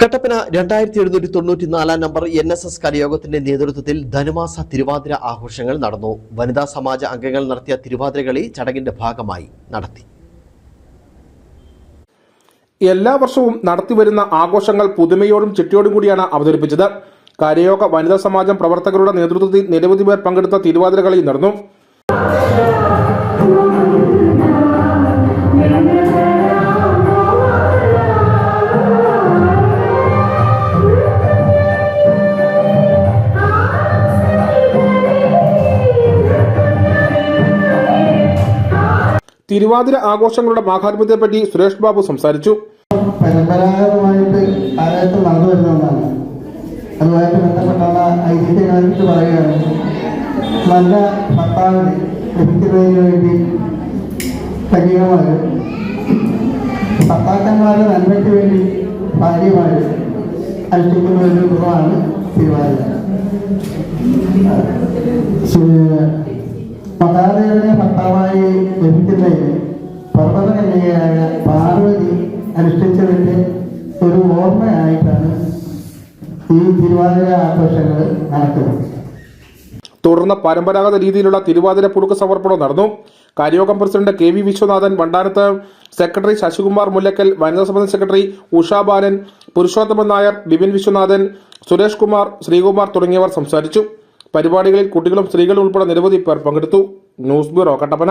കട്ടപ്പന രണ്ടായിരത്തി എഴുന്നൂറ്റി തൊണ്ണൂറ്റി നാലാം നമ്പർ എൻ എസ് എസ് കലയോഗത്തിന്റെ നേതൃത്വത്തിൽ ധനുമാസ തിരുവാതിര ആഘോഷങ്ങൾ നടന്നു. വനിതാ സമാജ അംഗങ്ങൾ നടത്തിയ തിരുവാതിരകളി ചടങ്ങിന്റെ ഭാഗമായി നടത്തി. എല്ലാ വർഷവും നടത്തിവരുന്ന ആഘോഷങ്ങൾ പുതുമയോടും ചിട്ടയോടും കൂടിയാണ് അവതരിപ്പിച്ചത്. കരയോഗ വനിതാ സമാജം പ്രവർത്തകരുടെ നേതൃത്വത്തിൽ നിരവധി പേർ പങ്കെടുത്ത തിരുവാതിരകളി നടന്നു. തിരുവാതിര ആഘോഷങ്ങളുടെ മാഹാത്മ്യത്തെപ്പറ്റി സുരേഷ് ബാബു സംസാരിച്ചു. പരമ്പരാഗതമായിട്ട് നടന്നു ഭർത്താക്കന്മാരുടെ നന്മയ്ക്ക് വേണ്ടി ഭാര്യമാർ അനുഷ്ഠിക്കുന്ന ഒരു ഗുണമാണ് തിരുവാതിര. ലഭിക്കുന്നതിന് പർവതകന്യകയായ പാർവതി അനുഷ്ഠിച്ചതിന്റെ ഒരു ഓർമ്മയായിട്ടാണ് ഈ തിരുവാതിര ആഘോഷങ്ങൾ നടക്കുന്നത്. തുടർന്ന് പരമ്പരാഗത രീതിയിലുള്ള തിരുവാതിര പുടുക്ക് സമർപ്പണം നടന്നു. കാര്യയോഗം പ്രസിഡന്റ് കെ വി വിശ്വനാഥൻ വണ്ടാനത്ത് സെക്രട്ടറി ശശികുമാർ മുല്ലക്കൽ വനിതാ സമിതി സെക്രട്ടറി ഉഷാ ബാലൻ പുരുഷോത്തമൻ നായർ ബിപിൻ വിശ്വനാഥൻ സുരേഷ് കുമാർ ശ്രീകുമാർ തുടങ്ങിയവർ സംസാരിച്ചു. പരിപാടികളിൽ കുട്ടികളും സ്ത്രീകളും ഉൾപ്പെടെ നിരവധി പേർ പങ്കെടുത്തു. News bureau Kattappana.